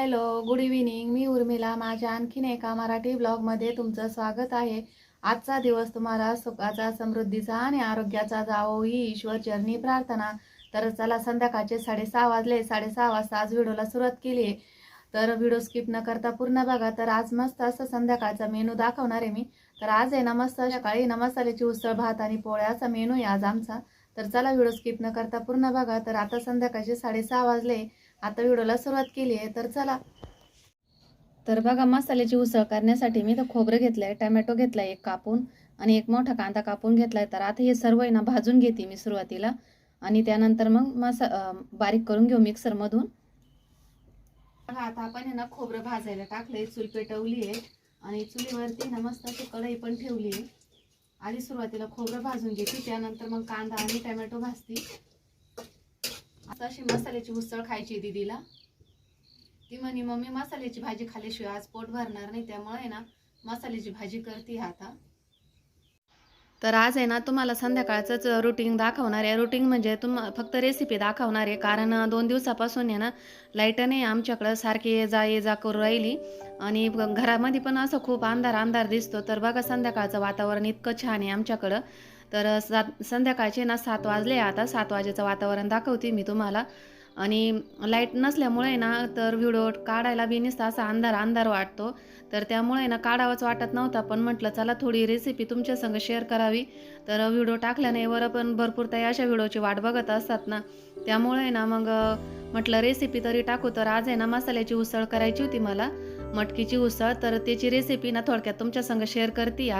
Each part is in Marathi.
Hello good evening. मी उर्मिला. माझ्या आणखीन एका मराठी ब्लॉगमध्ये तुमचं स्वागत आहे. आजचा दिवस तुम्हाला सुखाचा समृद्धीचा आणि आरोग्याचा जावो ही ईश्वर चरणी प्रार्थना. तर चला संध्याकाळचे साडेसहा वाजले. साडेसहा वाजता आज व्हिडिओला सुरुवात केली आहे. तर व्हिडिओ स्किप न करता पूर्ण बघा. तर आज मस्त असं संध्याकाळचा मेनू दाखवणार आहे मी. तर आज आहे ना मस्त सकाळी ना मसाल्याची उसळ भात आणि पोळ्याचा मेनू आहे आज आमचा. तर चला व्हिडिओ स्किप न करता पूर्ण बघा. तर आता संध्याकाळचे साडेसहा वाजले. आता व्हिडिओला सुरुवात केली आहे तर चला. तर बघा मसाल्याची उसळ करण्यासाठी मी तर खोबरं घेतलं आहे टमॅटो घेतला एक कापून आणि एक मोठा कांदा कापून घेतला आहे तर आता हे सर्व आहे ना भाजून घेते मी सुरुवातीला. आणि त्यानंतर मग मसा बारीक करून घेऊ मिक्सरमधून. बघा आता आपण हे ना खोबरं भाजायला टाकलंय. चूल पेटवली आहे. आणि चुलीवरती ना मस्त अशी कढई पण ठेवली आहे. आधी सुरुवातीला खोबरं भाजून घेते. त्यानंतर मग कांदा आणि टमॅटो भाजते. आता अशी मसाल्याची उसळ खायची दिदीला दीदीला. ती म्हणे मम्मी मसाल्याची भाजी खाल्ल्याशिवाय आज पोट भरणार नाही त्यामुळे आहे ना मसाल्याची भाजी करते आता. तर आज आहे ना तुम्हाला संध्याकाळचंच रुटीन दाखवणार आहे. रुटीन म्हणजे तुम फक्त रेसिपी दाखवणार आहे. कारण दोन दिवसापासून आहे ना लाइट नाही आमच्याकडं सारखी ये जा ये जा करू राहिली. आणि घरामध्ये पण असं खूप अंधार अंधार दिसतो. तर बघा संध्याकाळचं वातावरण इतकं छान आहे आमच्याकडं. तर सात संध्याकाळचे ना सात वाजले आता. सात वाजेचं वातावरण दाखवते मी तुम्हाला. आणि लाइट नसल्यामुळे ना तर व्हिडिओ काढायला बी नुसता असा अंधार अंधार वाटतो. तर त्यामुळे ना काढावाच वाटत नव्हता. पण म्हटलं चला थोडी रेसिपी तुमच्या संग शेअर करावी. तर व्हिडिओ टाकल्याने वर पण भरपूर ताई अशा व्हिडिओची वाट बघत असतात ना. त्यामुळे ना मग म्हटलं रेसिपी तरी टाकू. तर आज आहे ना मसाल्याची उसळ करायची होती मला. मटकीची उसळ. तर त्याची रेसिपी ना थोडक्यात तुमच्या संग शेअर करते.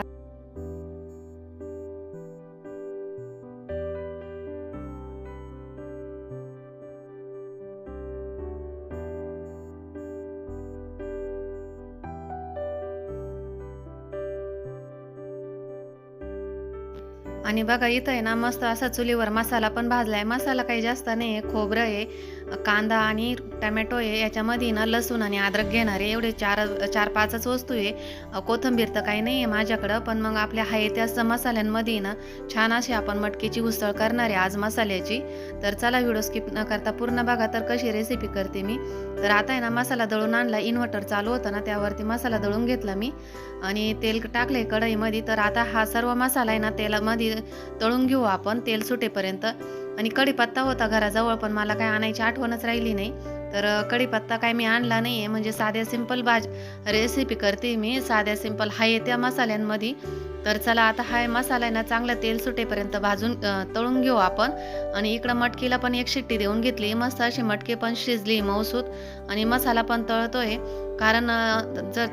आणि बघा इथं आहे ना मस्त असा चुलीवर मसाला पण भाजला आहे मसाला काही जास्त नाही आहे खोबरं आहे. कांदा आणि टमॅटो आहे याच्यामध्ये ना लसूण आणि अद्रक घेणार. आहे एवढे चार चार पाचच वस्तू आहे. कोथंबीर कोथिंबीर तर काही नाही आहे माझ्याकडं पण मग आपल्या आहे त्याच मसाल्यांमध्ये ना छान अशी आपण मटकीची उसळ करणार आहे आज मसाल्याची. तर चला व्हिडिओ स्किप न करता पूर्ण बघा तर कशी रेसिपी करते मी. तर आता आहे ना मसाला दळून आणला इन्व्हर्टर चालू होतं ना त्यावरती मसाला दळून घेतला मी. आणि तेल टाकलंय कढईमध्ये तर आता हा सर्व मसाला आहे ना तेलामध्ये तळून घेऊ आपण तेल सुटेपर्यंत. आणि कढीपत्ता होता घराजवळ पण मला काय आणायची आठवणच राहिली नाही. तर कढीपत्ता काय मी आणला नाही आहे म्हणजे साध्या सिंपल भाज रेसिपी करते मी. साध्या सिंपल हाय त्या मसाल्यांमध्ये तर चला आता हाय मसाला आहे ना चांगलं तेल सुटेपर्यंत भाजून तळून घेऊ आपण. आणि इकडं मटकीला पण एक शिट्टी देऊन घेतली. मस्त अशी मटकी पण शिजली मऊसूत. आणि मसाला पण तळतोय. कारण जर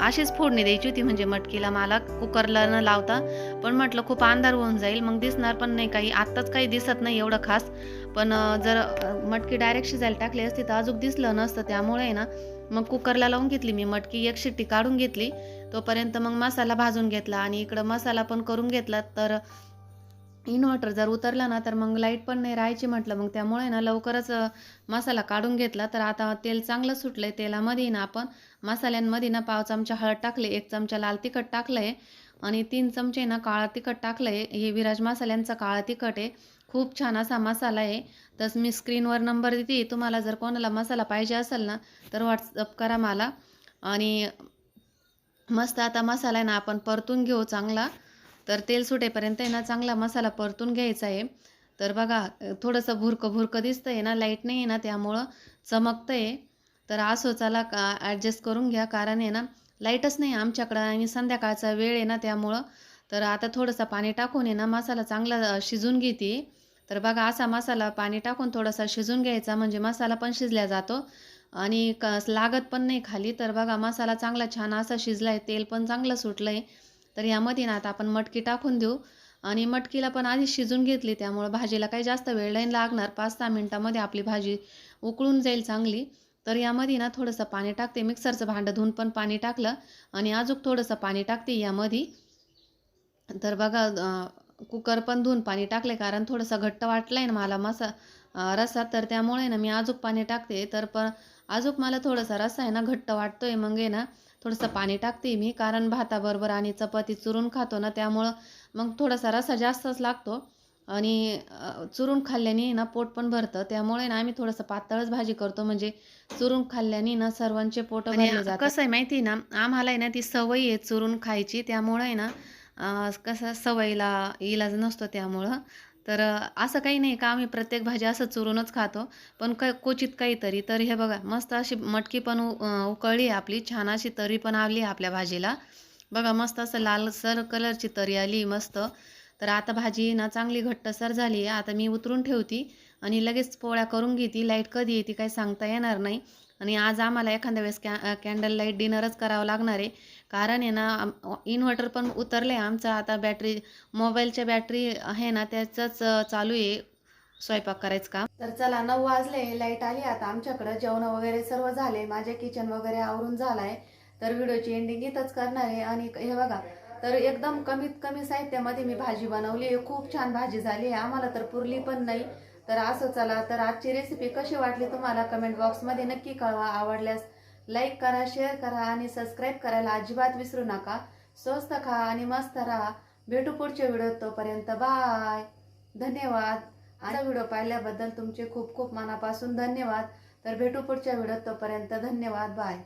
अशीच फोडणी द्यायची होती म्हणजे मटकीला मला कुकरला न लावता. पण म्हटलं खूप अंधार होऊन जाईल. मग दिसणार पण नाही काही. आत्ताच काही दिसत नाही एवढं खास. पण जर मटकी डायरेक्ट शिजायला टाकली असती तर अजून दिसलं नसतं. त्यामुळे आहे ना मग कुकरला लावून घेतली मी. मटकी एक शिट्टी काढून घेतली. तोपर्यंत मग मसाला भाजून घेतला आणि इकडं मसाला पण करून घेतला. तर इन्व्हर्टर जर उतरला ना तर मग लाइट पण नाही राहायची म्हटलं. मग त्यामुळे ना लवकरच मसाला काढून घेतला. तर आता तेल चांगलं सुटलं आहे तेलामध्ये ना आपण मसाल्यांमध्ये ना पाव चमचा हळद टाकले एक चमचा लाल तिखट टाकलंय आणि तीन चमचे ना काळा तिखट टाकलंय. हे विराज मसाल्यांचा काळा तिखट आहे. खूप छान असा मसाला आहे. तसं मी स्क्रीनवर नंबर देते. तुम्हाला जर कोणाला मसाला पाहिजे असेल ना तर व्हॉट्सअप करा मला. आणि मस्त आता मसाला आहे ना आपण परतून घेऊ चांगला. तर तेल सुटेपर्यंत आहे ना चांगला मसाला परतून घ्यायचा आहे. तर बघा थोडंसं भुरकं भुरकं दिसतं आहे ना लाइट नाही आहे ना त्यामुळं चमकतं आहे तर असो चला का ॲडजस्ट करून घ्या कारण आहे ना लाईटच नाही आमच्याकडं आणि संध्याकाळचा वेळ आहे ना त्यामुळं. तर आता थोडंसं पाणी टाकून आहे ना मसाला चांगला शिजून घेते. तर बघा असा मसाला पाणी टाकून थोडासा शिजून घ्यायचा म्हणजे मसाला पण शिजल्या जातो. आणि क लागत पण नाही खाली. तर बघा मसाला चांगला छान असा शिजला आहे तेल पण चांगलं सुटलं आहे तर यामध्ये ना आता आपण मटकी टाकून देऊ. आणि मटकीला पण आधी शिजून घेतली त्यामुळं भाजीला काही जास्त वेळ नाही लागणार. पाच सहा मिनटामध्ये आपली भाजी उकळून जाईल चांगली. तर यामध्ये ना थोडंसं पाणी टाकते. मिक्सरचं भांडं धुवून पण पाणी टाकलं. आणि अजून थोडंसं पाणी टाकते यामध्ये. तर बघा कुकर पण धुवून पाणी टाकले कारण थोडंसं घट्ट वाटलं आहे ना मला मसा रसा. रस्सा तर त्यामुळे ना मी अजून पाणी टाकते. तर पण अजूक मला थोडासा रस्सा आहे ना घट्ट वाटतोय. मग आहे ना थोडंसं पाणी टाकते मी कारण भाताबरोबर आणि चपाती चुरून खातो ना त्यामुळं मग थोडासा रस्सा जास्तच लागतो. आणि चुरून खाल्ल्याने ना पोट पण भरतं त्यामुळे ना आम्ही थोडंसं पातळच भाजी करतो. म्हणजे चुरून खाल्ल्याने ना सर्वांचे पोट भरले जातात. कसं आहे माहिती ना आम्हाला आहे ना ती सवय आहे चुरून खायची. त्यामुळे ना कसं सवयीला इलाज नसतो त्यामुळं. तर असं काही नाही का आम्ही प्रत्येक भाजी असं चुरूनच खातो. पण क क्वचित काहीतरी. तर हे बघा मस्त अशी मटकी पण उ उकळली आपली. छान अशी तरी पण आली आहे आपल्या भाजीला. बघा मस्त असं लालसर कलरची तरी आली मस्त. तर आता भाजी ना चांगली घट्टसर झाली. आहे आता मी उतरून ठेवती आणि लगेच पोळ्या करून घेते. लाइट कधी येते काही सांगता येणार नाही. आणि आज आम्हाला एखाद्या वेळेस कॅ कॅन्डल लाइट डिनरच करावं लागणार आहे. कारण आहे ना इन्व्हर्टर पण उतरलं आहे आमचा. आता बॅटरी मोबाईलच्या बॅटरी आहे ना त्याचंच चालू आहे. स्वयंपाक करायचं काम. तर चला नऊ वाजले लाइट आली. आता आमच्याकडं जेवण वगैरे सर्व झाले माझे किचन वगैरे आवरून झालाय. तर व्हिडिओची एंडिंग इथंच करणार आहे. आणि हे बघा तर एकदम कमीत कमी साहित्यामध्ये मी भाजी बनवली आहे. खूप छान भाजी झाली आहे. आम्हाला तर पुरली पण नाही. तर असं चला तर आजची रेसिपी कशी वाटली तुम्हाला कमेंट बॉक्समध्ये नक्की कळवा. आवडल्यास लाईक करा शेअर करा आणि सबस्क्राईब करायला अजिबात विसरू नका. स्वस्त खा आणि मस्त राहा. भेटू पुढच्या व्हिडिओ तोपर्यंत बाय धन्यवाद. आता व्हिडिओ पाहिल्याबद्दल तुमचे खूप खूप मनापासून धन्यवाद. तर भेटू पुढच्या व्हिडिओ तोपर्यंत धन्यवाद. बाय